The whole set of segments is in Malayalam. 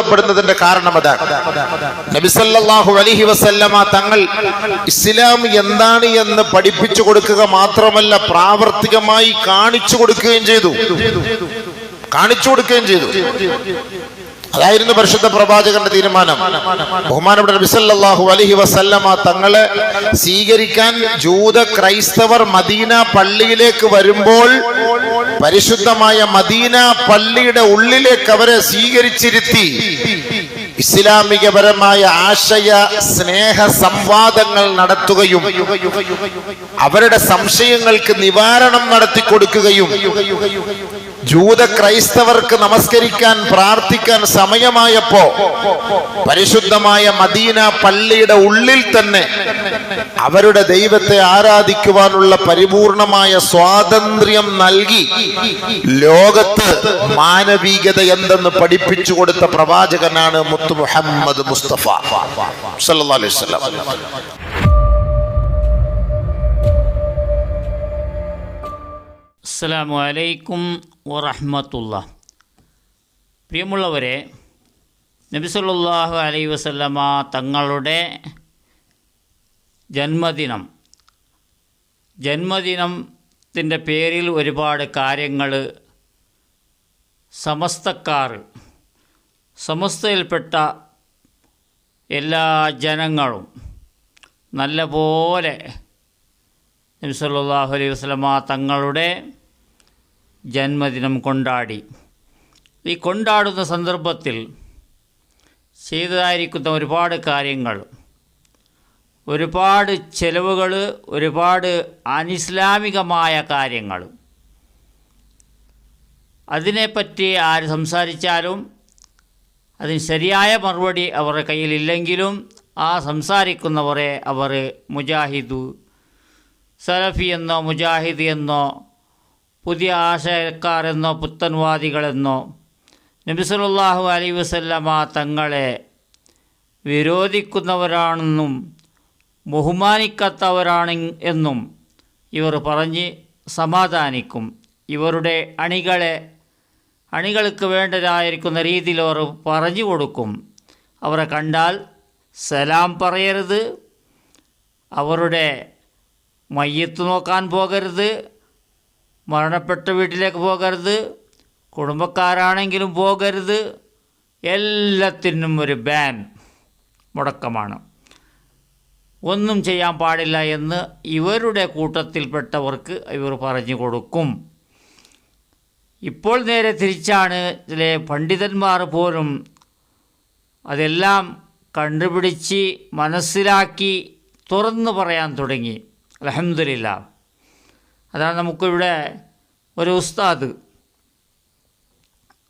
രൂപപ്പെടുത്തപ്പെടുന്നതിന്റെ കാരണം അതാണ്. നബിസല്ലാഹു അലഹി വസല്ലമ തങ്ങൾ ഇസ്ലാം എന്താണ് എന്ന് പഠിപ്പിച്ചു കൊടുക്കുക മാത്രമല്ല പ്രാവർത്തികമായി കാണിച്ചു കൊടുക്കുകയും ചെയ്തു. കാണിച്ചു കൊടുക്കുകയും ചെയ്തു. അതായിരുന്നു പരിശുദ്ധ പ്രവാചകന്റെ തീരുമാനം. ബഹുമാനപ്പെട്ട നബിസല്ലാഹു അലഹി വസല്ലമ തങ്ങളെ സ്വീകരിക്കാൻ ജൂത ക്രൈസ്തവർ മദീന പള്ളിയിലേക്ക് വരുമ്പോൾ പരിശുദ്ധമായ മദീന പള്ളിയുടെ ഉള്ളിലേക്ക് അവരെ സ്വീകരിച്ചിരുത്തി. ഇസ്ലാമികപരമായ ആശയ സ്നേഹ സംവാദങ്ങൾ നടത്തുകയും അവരുടെ സംശയങ്ങൾക്ക് നിവാരണം നടത്തി കൊടുക്കുകയും ജൂത ക്രൈസ്തവർക്ക് നമസ്കരിക്കാൻ പ്രാർത്ഥിക്കാൻ സമയമായപ്പോ പരിശുദ്ധമായ മദീന പള്ളിയുടെ ഉള്ളിൽ തന്നെ അവരുടെ ദൈവത്തെ ആരാധിക്കുവാനുള്ള പരിപൂർണമായ സ്വാതന്ത്ര്യം നൽകി ലോകത്ത് മാനവികത എന്തെന്ന് പഠിപ്പിച്ചു കൊടുത്ത പ്രവാചകനാണ് മുത്തു മുഹമ്മദ് മുസ്തഫ സല്ലല്ലാഹു അലൈഹി വസല്ലം. അസ്സലാമു വറഹ്മത്തുള്ള പ്രിയമുള്ളവരെ നബിസല്ലാഹു അലൈ വസല്ലമ തങ്ങളുടെ ജന്മദിനം ജന്മദിനത്തിന്റെ പേരിൽ ഒരുപാട് കാര്യങ്ങൾ സമസ്തക്കാർ സമസ്തയിൽപ്പെട്ട എല്ലാ ജനങ്ങളും നല്ലപോലെ നബി സല്ലല്ലാഹു അലൈഹി വസല്ലമ തങ്ങളുടെ ജന്മദിനം കൊണ്ടാടി. ഈ കൊണ്ടാടുന്ന സന്ദർഭത്തിൽ ചെയ്തതായിരിക്കുന്ന ഒരുപാട് കാര്യങ്ങൾ ഒരുപാട് ചെലവുകൾ ഒരുപാട് അനിസ്ലാമികമായ കാര്യങ്ങൾ. അതിനെപ്പറ്റി ആര് സംസാരിച്ചാലും അതിന് ശരിയായ മറുപടി അവരുടെ കയ്യിലില്ലെങ്കിലും ആ സംസാരിക്കുന്നവരെ അവർ മുജാഹിദു സലഫി എന്നോ മുജാഹിദ് എന്നോ പുതിയ ആശയക്കാരെന്നോ പുത്തൻവാദികളെന്നോ നബിസലുല്ലാഹു അലൈ വസല്ലമ തങ്ങളെ വിരോധിക്കുന്നവരാണെന്നും ബഹുമാനിക്കാത്തവരാണ് എന്നും ഇവർ പറഞ്ഞ് സമാധാനിക്കും. ഇവരുടെ അണികളെ അണികൾക്ക് വേണ്ടതായിരിക്കുന്ന രീതിയിൽ അവർ പറഞ്ഞു കൊടുക്കും. അവരെ കണ്ടാൽ സലാം പറയരുത്. അവരുടെ മയ്യത്ത് നോക്കാൻ പോകരുത്. മരണപ്പെട്ട വീട്ടിലേക്ക് പോകരുത്. കുടുംബക്കാരാണെങ്കിലും പോകരുത്. എല്ലാത്തിനും ഒരു ബാൻ മുടക്കമാണ്. ഒന്നും ചെയ്യാൻ പാടില്ല എന്ന് ഇവരുടെ കൂട്ടത്തിൽപ്പെട്ടവർക്ക് ഇവർ പറഞ്ഞു കൊടുക്കും. ഇപ്പോൾ നേരെ തിരിച്ചാണ് ചില പണ്ഡിതന്മാർ പോലും അതെല്ലാം കണ്ടുപിടിച്ച് മനസ്സിലാക്കി തുറന്നു പറയാൻ തുടങ്ങി. അലഹമില്ല അതാണ് നമുക്കിവിടെ ഒരു ഉസ്താദ്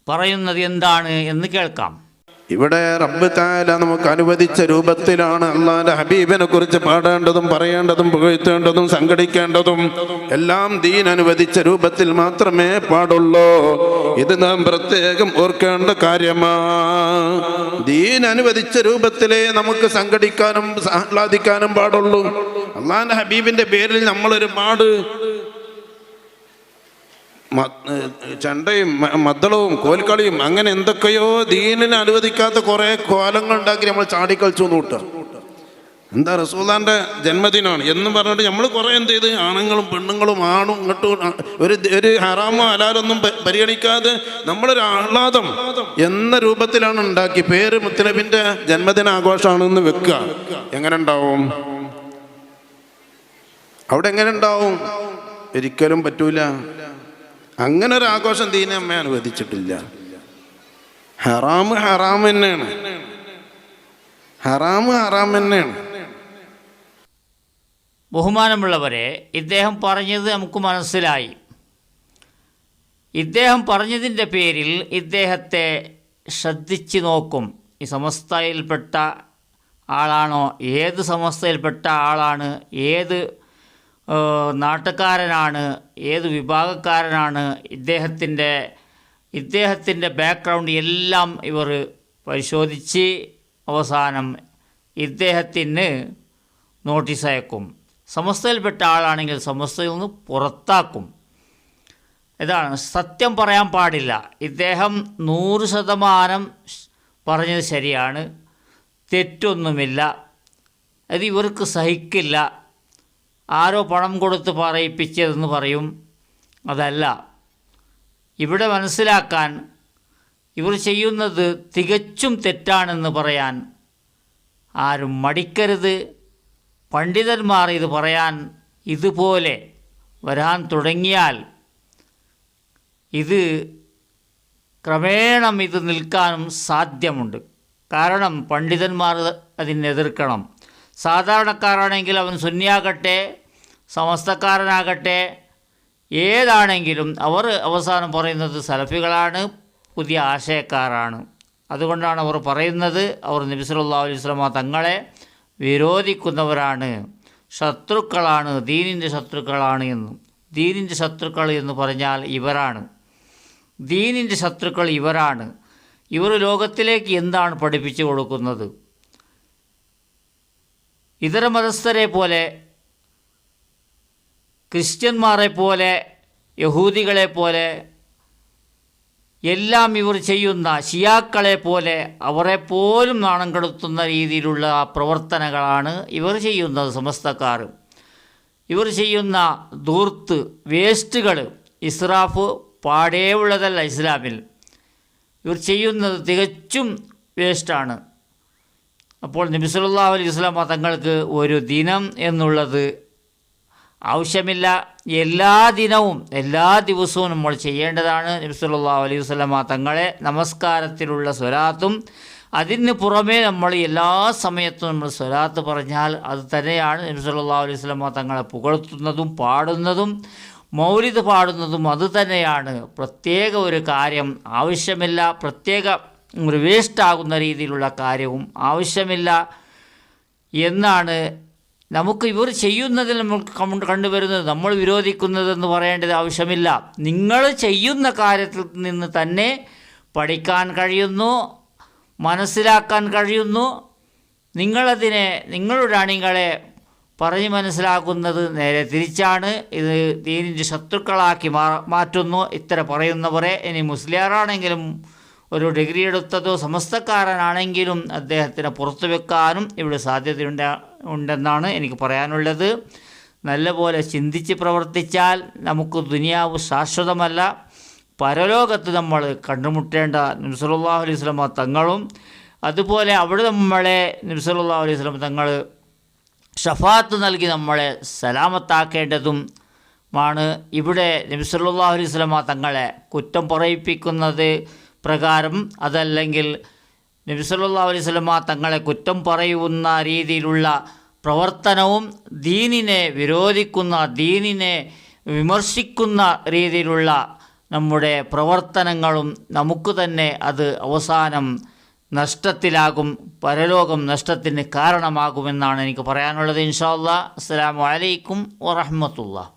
പറയുന്നത് എന്താണ് എന്ന് കേൾക്കാം. ഇവിടെ റബ്ബ് താല നമുക്ക് അനുവദിച്ച രൂപത്തിലാണ് അള്ളാന്റെ ഹബീബിനെ കുറിച്ച് പാടേണ്ടതും പറയേണ്ടതും പുകഴ്ത്തേണ്ടതും സംഘടിക്കേണ്ടതും എല്ലാം ദീൻ അനുവദിച്ച രൂപത്തിൽ മാത്രമേ പാടുള്ളൂ. ഇത് നാം പ്രത്യേകം ഓർക്കേണ്ട കാര്യമാ. ദീൻ അനുവദിച്ച രൂപത്തിലേ നമുക്ക് സംഘടിക്കാനും ആഹ്ലാദിക്കാനും പാടുള്ളൂ. അള്ളാന്റെ ഹബീബിന്റെ പേരിൽ നമ്മൾ ഒരുപാട് ചണ്ടയും മദ്ദളവും കോൽക്കളിയും അങ്ങനെ എന്തൊക്കെയോ ദീനിനെ അനുവദിക്കാത്ത കുറെ കോലങ്ങൾ ഉണ്ടാക്കി നമ്മൾ ചാടിക്കളിച്ചു കൂട്ടുക. എന്താ റസൂദാന്റെ ജന്മദിനമാണ് എന്ന് പറഞ്ഞിട്ട് നമ്മൾ കുറെ എന്ത് ചെയ്ത്? ആണുങ്ങളും പെണ്ണുങ്ങളും ആണും ഇങ്ങോട്ടും ഒരു ഒരു ഹറാമോ അലാലൊന്നും പരിഗണിക്കാതെ നമ്മളൊരു ആഹ്ലാദം എന്ന രൂപത്തിലാണ് ഉണ്ടാക്കി പേര് മുത്തലബിന്റെ ജന്മദിന ആഘോഷമാണെന്ന് വെക്കുക. എങ്ങനെ ഉണ്ടാവും? അവിടെ എങ്ങനെ ഉണ്ടാവും? ഒരിക്കലും പറ്റൂല. അങ്ങനെ ഒരു ആഘോഷം ദീന അമ്മ അനുവദിച്ചിട്ടില്ല. ഹറാമ് ഹറാം തന്നെയാണ്. ഹറാമ് ഹറാം തന്നെയാണ്. ബഹുമാനമുള്ളവരെ ഇദ്ദേഹം പറഞ്ഞത് നമുക്ക് മനസ്സിലായി. ഇദ്ദേഹം പറഞ്ഞതിന്റെ പേരിൽ ഇദ്ദേഹത്തെ ശ്രദ്ധിച്ച് നോക്കും. ഈ സമസ്തയിൽപ്പെട്ട ആളാണോ ഏത് സമസ്തയിൽപ്പെട്ട ആളാണ് ഏത് നാട്ടുകാരനാണ് ഏത് വിഭാഗക്കാരനാണ് ഇദ്ദേഹത്തിന്റെ ഇദ്ദേഹത്തിന്റെ ബാക്ക്ഗ്രൗണ്ട് എല്ലാം ഇവർ പരിശോധിച്ച് അവസാനം ഇദ്ദേഹത്തിന് നോട്ടീസ് അയക്കും. സമസ്തയിൽപ്പെട്ട ആളാണെങ്കിൽ സമസ്തയിൽ നിന്ന് പുറത്താക്കും. ഇതാണ്. സത്യം പറയാൻ പാടില്ല. ഇദ്ദേഹം നൂറ് ശതമാനം പറഞ്ഞത് ശരിയാണ്. തെറ്റൊന്നുമില്ല. അത് ഇവർക്ക് സഹിക്കില്ല. ആരോ പണം കൊടുത്ത് പറയിപ്പിച്ചതെന്ന് പറയും. അതല്ല. ഇവിടെ മനസ്സിലാക്കാൻ ഇവർ ചെയ്യുന്നത് തികച്ചും തെറ്റാണെന്ന് പറയാൻ ആരും മടിക്കരുത്. പണ്ഡിതന്മാർ ഇത് പറയാൻ ഇതുപോലെ വരാൻ തുടങ്ങിയാൽ ഇത് ക്രമേണം ഇത് നിൽക്കാനും സാധ്യമുണ്ട്. കാരണം പണ്ഡിതന്മാർ അതിനെതിർക്കണം സാധാരണക്കാരാണെങ്കിൽ അവൻ സുന്നിയാകട്ടെ സമസ്തക്കാരനാകട്ടെ. ഏതാണെങ്കിലും അവർ അവസാനം പറയുന്നത് സലഫികളാണ് പുതിയ ആശയക്കാരാണ്. അതുകൊണ്ടാണ് അവർ പറയുന്നത് അവർ നബി അലൈഹി വസല്ലമ തങ്ങളെ വിരോധിക്കുന്നവരാണ്. ശത്രുക്കളാണ് ദീനിന്റെ ശത്രുക്കളാണ് എന്നും. ദീനിന്റെ ശത്രുക്കൾ എന്ന് പറഞ്ഞാൽ ഇവരാണ്. ദീനിന്റെ ശത്രുക്കൾ ഇവരാണ്. ഇവർ ലോകത്തിലേക്ക് എന്താണ് പഠിപ്പിച്ചു കൊടുക്കുന്നത്? ഇതര മതസ്ഥരെ പോലെ ക്രിസ്ത്യന്മാരെ പോലെ യഹൂദികളെ പോലെ എല്ലാം ഇവർ ചെയ്യുന്ന ഷിയാക്കളെ പോലെ അവരെ പോലും നാണം കെടുത്തുന്ന രീതിയിലുള്ള പ്രവർത്തനങ്ങളാണ് ഇവർ ചെയ്യുന്നത് സമസ്തക്കാർ. ഇവർ ചെയ്യുന്ന ദൂർത്ത് വേസ്റ്റുകൾ ഇസ്രാഫ് പാടേ ഉള്ളതല്ല ഇസ്ലാമിൽ. ഇവർ ചെയ്യുന്നത് തികച്ചും വേസ്റ്റാണ്. അപ്പോൾ നിമിസുല്ലാ അലൈഹി വസല്ലമ തങ്ങൾക്ക് ഒരു ദിനം എന്നുള്ളത് ആവശ്യമില്ല. എല്ലാ ദിനവും എല്ലാ ദിവസവും നമ്മൾ ചെയ്യേണ്ടതാണ്. നബി സല്ലല്ലാഹു അലൈഹി വസ്ലമ തങ്ങളെ നമസ്കാരത്തിലുള്ള സ്വലാത്തും അതിന് പുറമേ നമ്മൾ എല്ലാ സമയത്തും നമ്മൾ സ്വലാത്ത് പറഞ്ഞാൽ അത് തന്നെയാണ്. നബി സല്ലല്ലാഹു അലൈഹി വസ്ലമ തങ്ങളെ പുകഴ്ത്തുന്നതും പാടുന്നതും മൗലിദ് പാടുന്നതും അത് തന്നെയാണ്. പ്രത്യേക ഒരു കാര്യം ആവശ്യമില്ല. പ്രത്യേക ഒരു വേസ്റ്റാകുന്ന രീതിയിലുള്ള കാര്യവും ആവശ്യമില്ല. എന്നാണ് നമുക്ക് ഇവർ ചെയ്യുന്നതിൽ നമ്മൾ കണ്ടുവരുന്നത് നമ്മൾ വിരോധിക്കുന്നതെന്ന് പറയേണ്ടത് ആവശ്യമില്ല. നിങ്ങൾ ചെയ്യുന്ന കാര്യത്തിൽ നിന്ന് തന്നെ പഠിക്കാൻ കഴിയുന്നു മനസ്സിലാക്കാൻ കഴിയുന്നു. നിങ്ങളതിനെ നിങ്ങളുടെ അണികളെ പറഞ്ഞ് മനസ്സിലാക്കുന്നത് നേരെ തിരിച്ചാണ്. ഇത് ദീനിന്റെ ശത്രുക്കളാക്കി മാറ്റുന്നു. ഇത്ര പറയുന്നവരെ ഇനി മുസ്ലിയാറാണെങ്കിലും ഒരു ഡിഗ്രി എടുത്തതോ സമസ്തക്കാരനാണെങ്കിലും അദ്ദേഹത്തിനെ പുറത്തു വെക്കാനും ഇവിടെ സാധ്യതയുണ്ട് ഉണ്ടെന്നാണ് എനിക്ക് പറയാനുള്ളത്. നല്ലപോലെ ചിന്തിച്ച് പ്രവർത്തിച്ചാൽ നമുക്ക് ദുനിയാവ് ശാശ്വതമല്ല. പരലോകത്ത് നമ്മൾ കണ്ടുമുട്ടേണ്ട നിംസലാഹു അലൈഹി സ്വലമ തങ്ങളും അതുപോലെ അവിടെ നമ്മളെ നിംസലാഹു അലൈഹി സ്വലമ തങ്ങൾ ഷഫാത്ത് നൽകി നമ്മളെ സലാമത്താക്കേണ്ടതും ആണ്. ഇവിടെ നബി സല്ലല്ലാഹു അലൈഹി സ്വലമ തങ്ങളെ കുറ്റം പറയിപ്പിക്കുന്നത് പ്രകാരം അതല്ലെങ്കിൽ നബിസല്ലാ അലൈഹി സ്വലമ തങ്ങളെ കുറ്റം പറയുന്ന രീതിയിലുള്ള പ്രവർത്തനവും ദീനിനെ വിരോധിക്കുന്ന ദീനിനെ വിമർശിക്കുന്ന രീതിയിലുള്ള നമ്മുടെ പ്രവർത്തനങ്ങളും നമുക്ക് തന്നെ അത് അവസാനം നഷ്ടത്തിലാകും പരലോകം നഷ്ടത്തിന് കാരണമാകുമെന്നാണ് എനിക്ക് പറയാനുള്ളത്. ഇൻഷാ അസ്സാം വലൈക്കും അലൈക്കും വറഹ്മത്തുള്ളാഹി.